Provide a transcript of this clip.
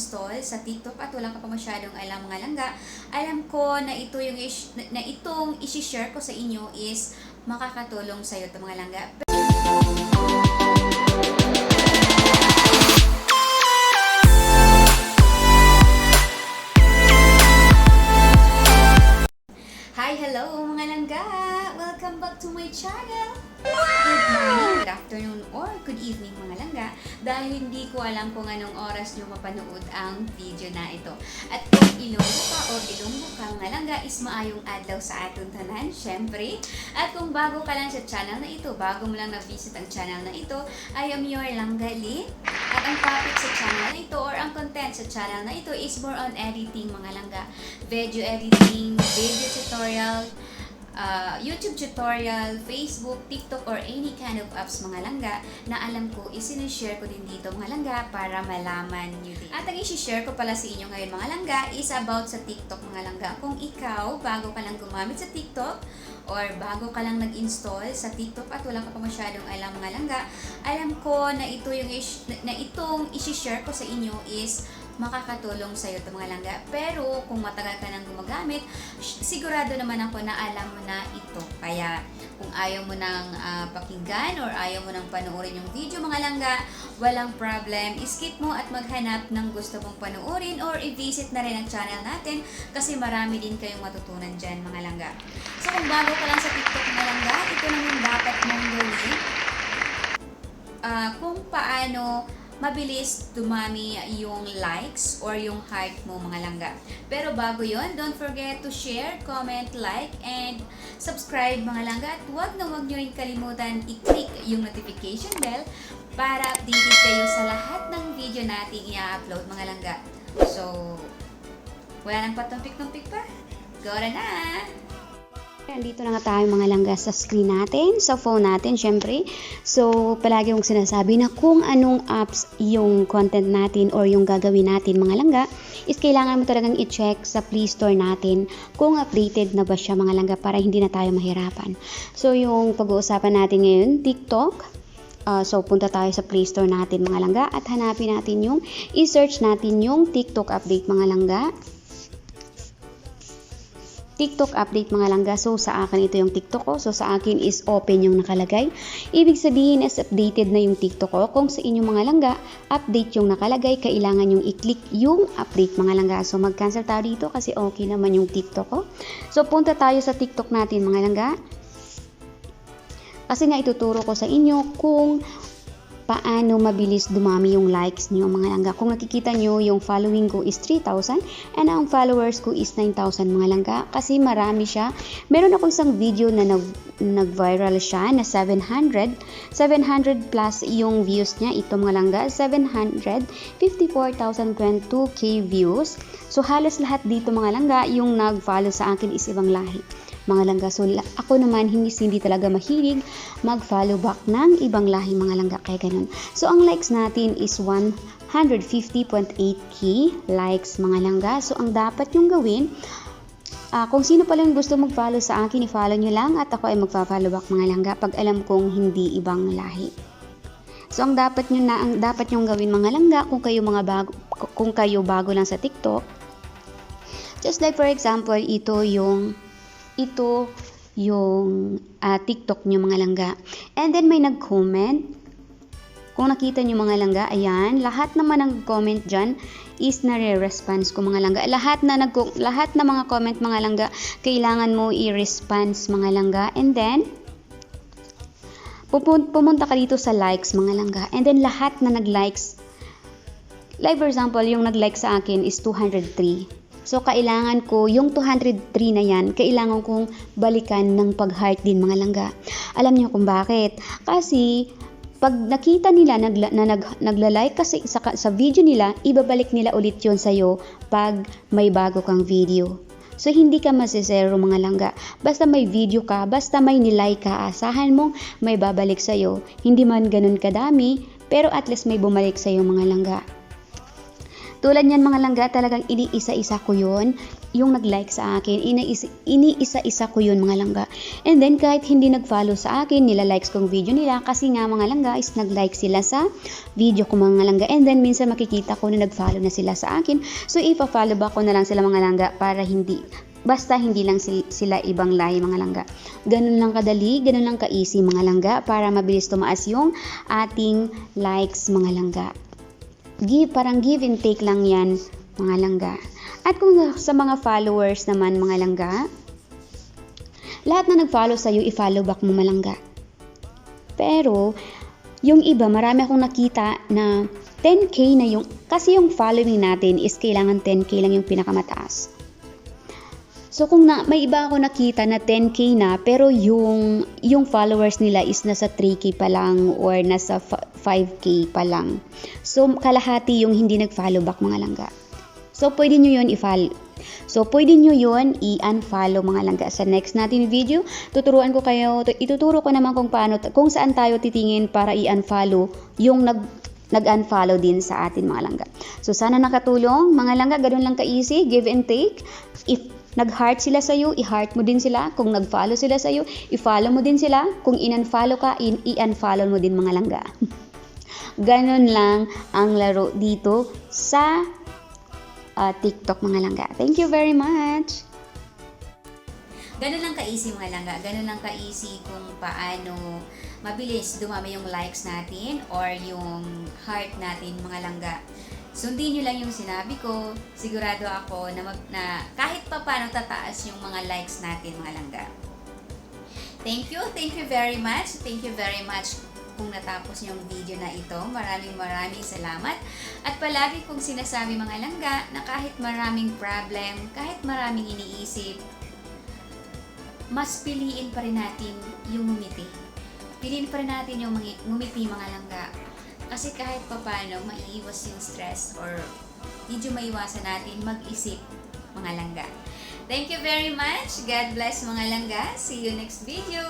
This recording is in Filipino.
nag-install sa TikTok at wala ka pa masyadong alam mga langga, alam ko na ito yung is- na, itong isi-share ko sa inyo is makakatulong sa iyo mga langga. Hi, hello mga langga! Welcome back to my channel! Good morning, good afternoon, or good evening mga langga dahil hindi ko alam kung anong oras nyo mapanood ang video na ito. At kung ilonggo o ilonggo ka mga langga is maayong adlaw sa atong tanan, syempre. At kung bago ka lang sa channel na ito, bago mo lang na-visit ang channel na ito, I am your langga Lynn. At ang topic sa channel na ito or ang content sa channel na ito is more on editing mga langga. Video editing, video tutorial, uh, YouTube tutorial, Facebook, TikTok, or any kind of apps mga langga na alam ko isinishare ko din dito mga langga para malaman nyo din. At ang isi-share ko pala sa inyo ngayon mga langga is about sa TikTok mga langga. Kung ikaw, bago ka lang gumamit sa TikTok, or bago ka lang nag-install sa TikTok at wala ka pa masyadong alam mga langga, alam ko na ito yung na itong isi-share ko sa inyo is makakatulong sa iyo mga langga. Pero kung matagal ka nang gumagamit, sigurado naman ako na alam mo na ito. Kaya kung ayaw mo nang ah, pakinggan or ayaw mo nang panoorin yung video mga langga, walang problem. Skip mo at maghanap ng gusto mong panoorin or i-visit na rin ang channel natin kasi marami din kayong matutunan dyan mga langga. So kung bago ka lang sa TikTok mga langga, ito na yung dapat mong gawin ah, kung paano mabilis dumami yung likes or yung heart mo mga langga. Pero bago yon, don't forget to share, comment, like, and subscribe mga langga. At huwag na huwag nyo rin kalimutan i-click yung notification bell para updated kayo sa lahat ng video nating i-upload mga langga. So, wala nang patumpik-tumpik pa. Go na na! Andito na nga tayo mga langga sa screen natin, sa phone natin syempre. So, palagi kong sinasabi na kung anong apps yung content natin or yung gagawin natin mga langga, is kailangan mo talagang i-check sa Play Store natin kung updated na ba siya mga langga para hindi na tayo mahirapan. So, yung pag-uusapan natin ngayon, TikTok, Uh, so, punta tayo sa Play Store natin mga langga at hanapin natin yung, i-search natin yung TikTok update mga langga. TikTok update mga langga. So, sa akin ito yung TikTok ko. So, sa akin is open yung nakalagay. Ibig sabihin is updated na yung TikTok ko. Kung sa inyong mga langga, update yung nakalagay. Kailangan yung i-click yung update mga langga. So, mag-cancel tayo dito kasi okay naman yung TikTok ko. So, punta tayo sa TikTok natin mga langga. Kasi nga ituturo ko sa inyo kung paano mabilis dumami yung likes niyo mga langga. Kung nakikita nyo, yung following ko is 3,000 and ang followers ko is 9,000 mga langga. Kasi marami siya. Meron ako isang video na nag, nag-viral siya na 700. 700 plus yung views niya. Ito mga langga, 754,022k views. So halos lahat dito mga langga, yung nag-follow sa akin is ibang lahi mga langga. So, ako naman, hindi, hindi talaga mahilig mag-follow back ng ibang lahi mga langga. Kaya ganun. So, ang likes natin is 150.8k likes mga langga. So, ang dapat yung gawin, ah, kung sino pala yung gusto mag-follow sa akin, i-follow nyo lang at ako ay magpa-follow back mga langga pag alam kong hindi ibang lahi. So ang dapat nyo na ang dapat yung gawin mga langga kung kayo mga bago kung kayo bago lang sa TikTok. Just like for example, ito yung ito yung ah, TikTok nyo mga langga. And then may nag-comment. Kung nakita nyo mga langga, ayan, lahat naman ng comment dyan is nare-response ko mga langga. Lahat na nag lahat na mga comment mga langga, kailangan mo i-response mga langga. And then, pumunta ka dito sa likes mga langga. And then, lahat na nag-likes, like for example, yung nag-like sa akin is 203. So, kailangan ko, yung 203 na yan, kailangan kong balikan ng pag-heart din mga langga. Alam niyo kung bakit? Kasi, pag nakita nila nagla, na nag, nagla-like kasi sa, sa video nila, ibabalik nila ulit yon sa'yo pag may bago kang video. So, hindi ka masisero mga langga. Basta may video ka, basta may nilike ka, asahan mong may babalik sa'yo. Hindi man ganun kadami, pero at least may bumalik sa'yo mga langga. Tulad niyan mga langga, talagang iniisa-isa ko yun. Yung nag-like sa akin, iniisa- iniisa-isa ko yun mga langga. And then kahit hindi nag-follow sa akin, nila-likes kong video nila kasi nga mga langga is nag-like sila sa video ko mga langga. And then minsan makikita ko na nag-follow na sila sa akin. So ipa-follow back ko na lang sila mga langga para hindi Basta hindi lang sil- sila ibang lahi mga langga. Ganun lang kadali, ganun lang ka-easy mga langga para mabilis tumaas yung ating likes mga langga. Give, parang give and take lang yan mga langga. At kung sa mga followers naman mga langga, lahat na nag-follow sa'yo, i-follow back mo malangga. Pero, yung iba, marami akong nakita na 10k na yung, kasi yung following natin is kailangan 10k lang yung pinakamataas. So kung na, may iba ako nakita na 10k na pero yung yung followers nila is nasa 3k pa lang or nasa fa- 5k pa lang. So kalahati yung hindi nag-follow back mga langga. So pwede nyo yun i-follow. So pwede nyo yun i-unfollow mga langga. Sa next natin video, tuturuan ko kayo, ituturo ko naman kung paano, kung saan tayo titingin para i-unfollow yung nag nag-unfollow din sa atin mga langga. So sana nakatulong mga langga, ganun lang ka-easy, give and take. If nag-heart sila sa iyo, i-heart mo din sila. Kung nag-follow sila sa iyo, i-follow mo din sila. Kung in-unfollow ka, in- i-unfollow mo din mga langga. Ganon lang ang laro dito sa ah, TikTok mga langga. Thank you very much! Ganun lang ka-easy mga langga. Ganun lang ka-easy kung paano mabilis dumami yung likes natin or yung heart natin mga langga. Sundin nyo lang yung sinabi ko. Sigurado ako na, mag, na kahit pa paano tataas yung mga likes natin mga langga. Thank you, thank you very much. Thank you very much kung natapos yung video na ito. Maraming maraming salamat. At palagi kong sinasabi mga langga na kahit maraming problem, kahit maraming iniisip, mas piliin pa rin natin yung ngumiti. Piliin pa rin natin yung ngumiti mga langga. Kasi kahit papano, maiiwas yung stress or medyo maiwasan natin mag-isip mga langga. Thank you very much. God bless mga langga. See you next video.